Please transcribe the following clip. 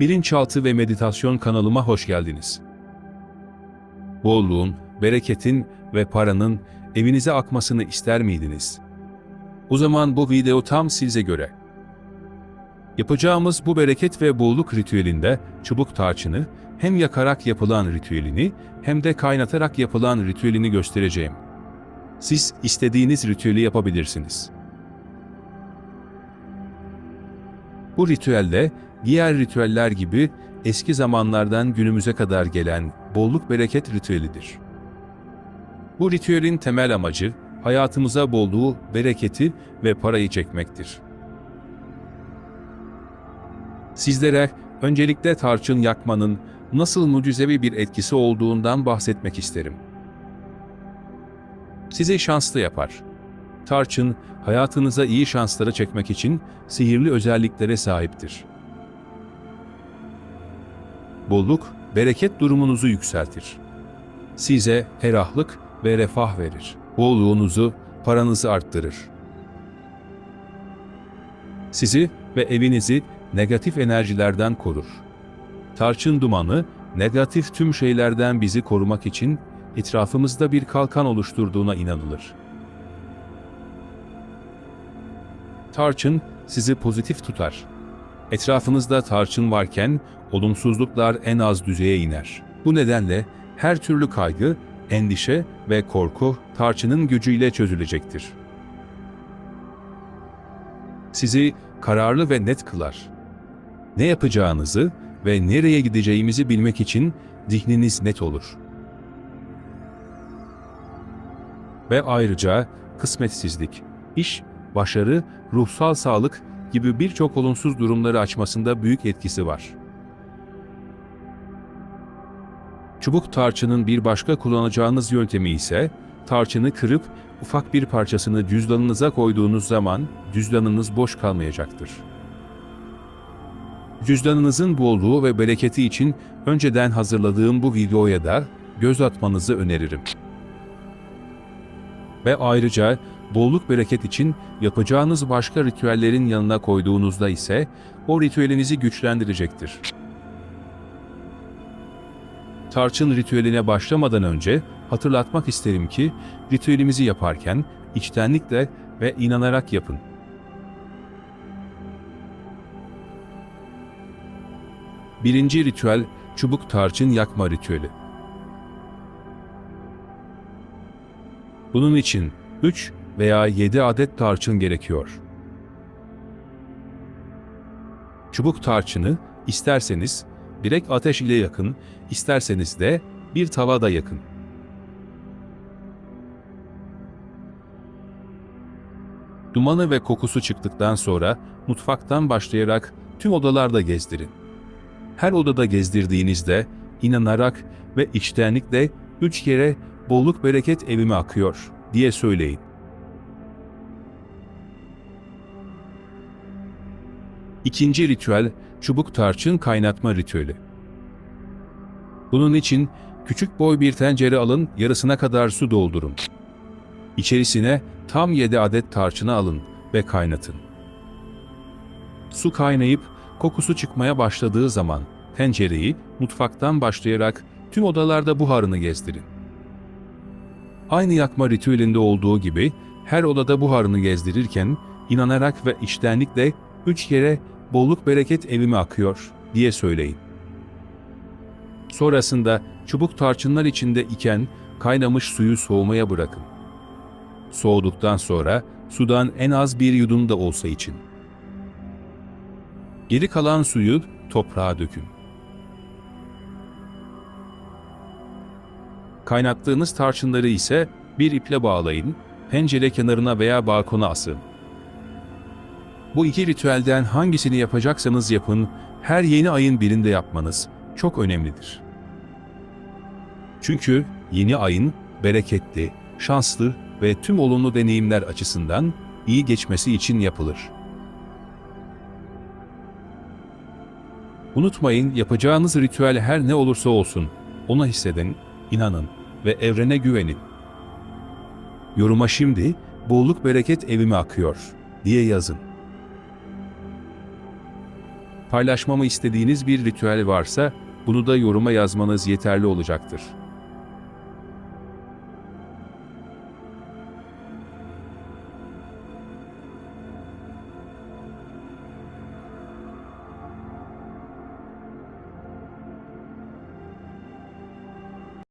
Bilinçaltı ve Meditasyon kanalıma hoş geldiniz. Bolluğun, bereketin ve paranın evinize akmasını ister miydiniz? O zaman bu video tam size göre. Yapacağımız bu bereket ve bolluk ritüelinde çubuk tarçını hem yakarak yapılan ritüelini hem de kaynatarak yapılan ritüelini göstereceğim. Siz istediğiniz ritüeli yapabilirsiniz. Bu ritüelde diğer ritüeller gibi eski zamanlardan günümüze kadar gelen bolluk bereket ritüelidir. Bu ritüelin temel amacı hayatımıza bolluğu, bereketi ve parayı çekmektir. Sizlere öncelikle tarçın yakmanın nasıl mucizevi bir etkisi olduğundan bahsetmek isterim. Sizi şanslı yapar. Tarçın, hayatınıza iyi şansları çekmek için sihirli özelliklere sahiptir. Bolluk, bereket durumunuzu yükseltir. Size ferahlık ve refah verir. Bolluğunuzu, paranızı arttırır. Sizi ve evinizi negatif enerjilerden korur. Tarçın dumanı, negatif tüm şeylerden bizi korumak için etrafımızda bir kalkan oluşturduğuna inanılır. Tarçın sizi pozitif tutar. Etrafınızda tarçın varken olumsuzluklar en az düzeye iner. Bu nedenle her türlü kaygı, endişe ve korku tarçının gücüyle çözülecektir. Sizi kararlı ve net kılar. Ne yapacağınızı ve nereye gideceğimizi bilmek için zihniniz net olur. Ve ayrıca kısmetsizlik, iş, başarı, ruhsal sağlık gibi birçok olumsuz durumları açmasında büyük etkisi var. Çubuk tarçının bir başka kullanacağınız yöntemi ise, tarçını kırıp ufak bir parçasını cüzdanınıza koyduğunuz zaman cüzdanınız boş kalmayacaktır. Cüzdanınızın bolluğu ve bereketi için önceden hazırladığım bu videoya da göz atmanızı öneririm. Ve ayrıca bolluk bereket için yapacağınız başka ritüellerin yanına koyduğunuzda ise o ritüelinizi güçlendirecektir. Tarçın ritüeline başlamadan önce hatırlatmak isterim ki ritüelimizi yaparken içtenlikle ve inanarak yapın. Birinci ritüel çubuk tarçın yakma ritüeli. Bunun için 3 veya 7 adet tarçın gerekiyor. Çubuk tarçını isterseniz direkt ateş ile yakın, isterseniz de bir tavada yakın. Dumanı ve kokusu çıktıktan sonra mutfaktan başlayarak tüm odalarda gezdirin. Her odada gezdirdiğinizde inanarak ve içtenlikle üç kere bolluk bereket evime akıyor diye söyleyin. İkinci ritüel çubuk tarçın kaynatma ritüeli. Bunun için küçük boy bir tencere alın, yarısına kadar su doldurun. İçerisine tam 7 adet tarçını alın ve kaynatın. Su kaynayıp kokusu çıkmaya başladığı zaman tencereyi mutfaktan başlayarak tüm odalarda buharını gezdirin. Aynı yakma ritüelinde olduğu gibi her odada buharını gezdirirken inanarak ve içtenlikle üç kere bolluk bereket evime akıyor diye söyleyin. Sonrasında çubuk tarçınlar içinde iken kaynamış suyu soğumaya bırakın. Soğuduktan sonra sudan en az bir yudum da olsa için. Geri kalan suyu toprağa dökün. Kaynattığınız tarçınları ise bir iple bağlayın, pencere kenarına veya balkona asın. Bu iki ritüelden hangisini yapacaksanız yapın, her yeni ayın birinde yapmanız çok önemlidir. Çünkü yeni ayın bereketli, şanslı ve tüm olumlu deneyimler açısından iyi geçmesi için yapılır. Unutmayın yapacağınız ritüel her ne olursa olsun ona hissedin, inanın ve evrene güvenin. Yoruma şimdi bolluk bereket evime akıyor diye yazın. Paylaşmamı istediğiniz bir ritüel varsa bunu da yoruma yazmanız yeterli olacaktır.